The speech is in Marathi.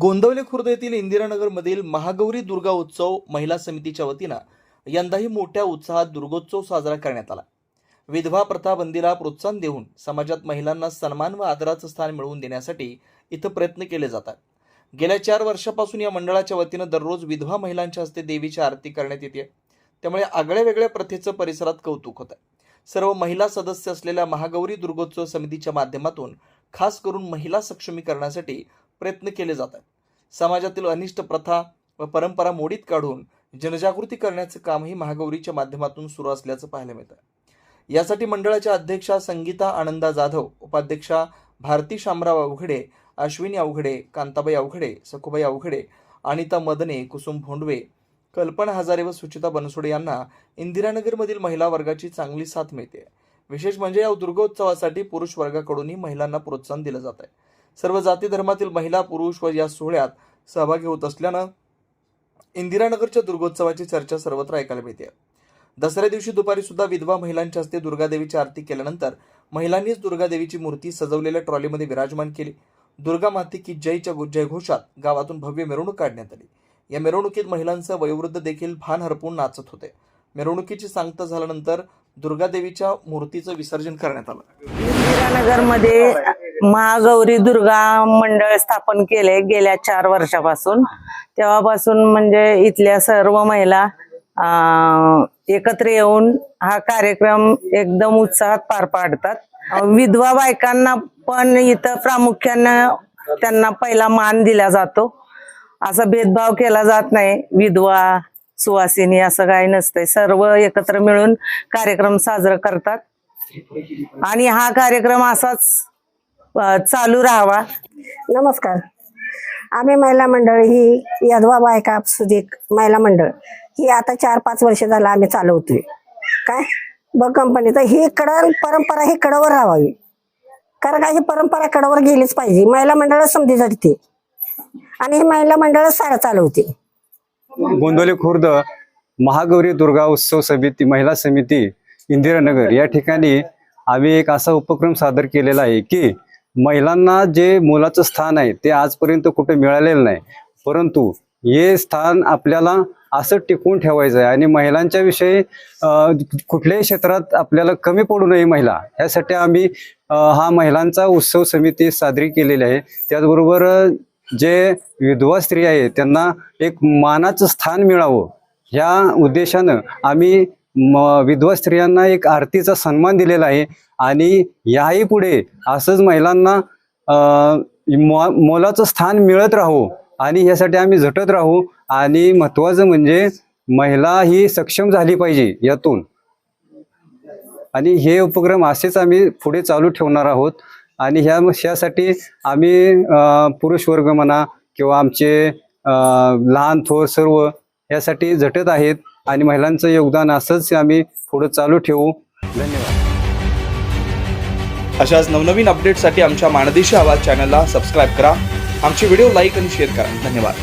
गोंदवले खुर्द येथील इंदिरानगरमधील महागौरी दुर्गा उत्सव महिला समितीच्या वतीनं यंदाही मोठ्या उत्साहात दुर्गोत्सव साजरा करण्यात आला. विधवा प्रथा बंदीला प्रोत्साहन देऊन समाजात महिलांना सन्मान व आदराचं स्थान मिळवून देण्यासाठी इथं प्रयत्न केले जातात. गेल्या चार वर्षापासून या मंडळाच्या वतीनं दररोज विधवा महिलांच्या हस्ते देवीची आरती करण्यात येते. त्यामुळे आगळ्या वेगळ्या प्रथेचं परिसरात कौतुक होत आहे सर्व महिला सदस्य असलेल्या महागौरी दुर्गोत्सव समितीच्या माध्यमातून खास करून महिला सक्षमीकरणासाठी प्रयत्न केले जातात समाजातील अनिष्ट प्रथा व परंपरा मोडीत काढून जनजागृती करण्याचं कामही महागौरीच्या माध्यमातून सुरू असल्याचं पाहायला मिळतं यासाठी मंडळाच्या अध्यक्षा संगीता आनंदा जाधव उपाध्यक्षा भारती शामराव अवघडे अश्विनी अवघडे कांताबाई अवघडे सखुबाई अवघडे अनिता मदने कुसुम भोंडवे कल्पना हजारे व सुचिता बनसोडे यांना इंदिरानगरमधील महिला वर्गाची चांगली साथ मिळते. विशेष म्हणजे या दुर्गोत्सवासाठी पुरुष वर्गाकडूनही महिलांना प्रोत्साहन दिलं जात आहे सर्व जाती धर्मातील महिला पुरुष व या सोहळ्यात सहभागी होत असल्यानं इंदिरानगरच्या दुर्गोत्सवाची चर्चा सर्वत्र ऐकायला मिळते. दसऱ्या दिवशी दुपारी सुद्धा विधवा महिलांच्या हस्ते दुर्गादेवीची आरती केल्यानंतर महिलांनीच दुर्गादेवीची मूर्ती सजवलेल्या ट्रॉलीमध्ये विराजमान केली. दुर्गा माती की जयच्या जयघोषात गावातून भव्य मिरवणूक काढण्यात आली. या मिरवणुकीत महिलांसह वयोवृद्ध देखील भान हरपून नाचत होते. मिरवणुकीची सांगता झाल्यानंतर दुर्गादेवीच्या मूर्तीचं विसर्जन करण्यात आलं. इंदिरानगरमध्ये महागौरी दुर्गा मंडळ स्थापन केले गेल्या चार वर्षापासून. तेव्हापासून म्हणजे इथल्या सर्व महिला एकत्र येऊन हा कार्यक्रम एकदम उत्साहात पार पाडतात. विधवा बायकांना पण इथं प्रामुख्यानं त्यांना पहिला मान दिला जातो. असा भेदभाव केला जात नाही. विधवा सुवासिनी असं काही नसतंय. सर्व एकत्र मिळून कार्यक्रम साजरा करतात. आणि हा कार्यक्रम असाच चालू राहावा. नमस्कार. आम्ही महिला मंडळ ही यधवा बायका सुदीक महिला मंडळ. ही आता चार पाच वर्ष झालं आम्ही चालवतोय. काय? बघ कंपनी तर ही कड परंपरा ही कडवर राहावी. कारण काय ही परंपरा कडवर गेलीच पाहिजे. महिला मंडळ समधी जडते आणि ही महिला मंडळ सारा चालवते. गोंदवले खुर्द महागौरी दुर्गा उत्सव समिती महिला समिती इंदिरानगर या ठिकाणी आम्ही एक असा उपक्रम सादर केलेला आहे की महिलांना जे मोलाचं स्थान आहे ते आजपर्यंत कुठे मिळालेलं नाही. परंतु हे स्थान आपल्याला असं टिकवून ठेवायचं आहे आणि महिलांच्या विषयी कुठल्याही क्षेत्रात आपल्याला कमी पडू नये महिला. यासाठी आम्ही हा महिलांचा उत्सव समिती साजरी केलेली आहे. त्याचबरोबर जे विधवा स्त्री आहे त्यांना एक मानाचं स्थान मिळावं. ह्या उद्देशानं आम्ही विधवा स्त्रियांना एक आरतीचा सन्मान दिलेला आहे. आणि याही पुढे असंच महिलांना मो- मोलाचं स्थान मिळत राहू आणि ह्यासाठी आम्ही झटत राहू. आणि महत्वाचं म्हणजे महिला ही सक्षम झाली पाहिजे यातून. आणि हे उपक्रम असेच आम्ही पुढे चालू ठेवणार आहोत. आणि ह्या ह्यासाठी आम्ही पुरुष वर्ग म्हणा किंवा आमचे लहान थोर सर्व यासाठी झटत आहेत. आणि महिलांचं योगदान असंच आम्ही पुढे चालू ठेवू. धन्यवाद. अशाच नवनवीन अपडेटसाठी आमच्या माणदेशी आवाज चॅनलला सबस्क्राईब करा. आमचे व्हिडिओ लाईक आणि शेअर करा. धन्यवाद.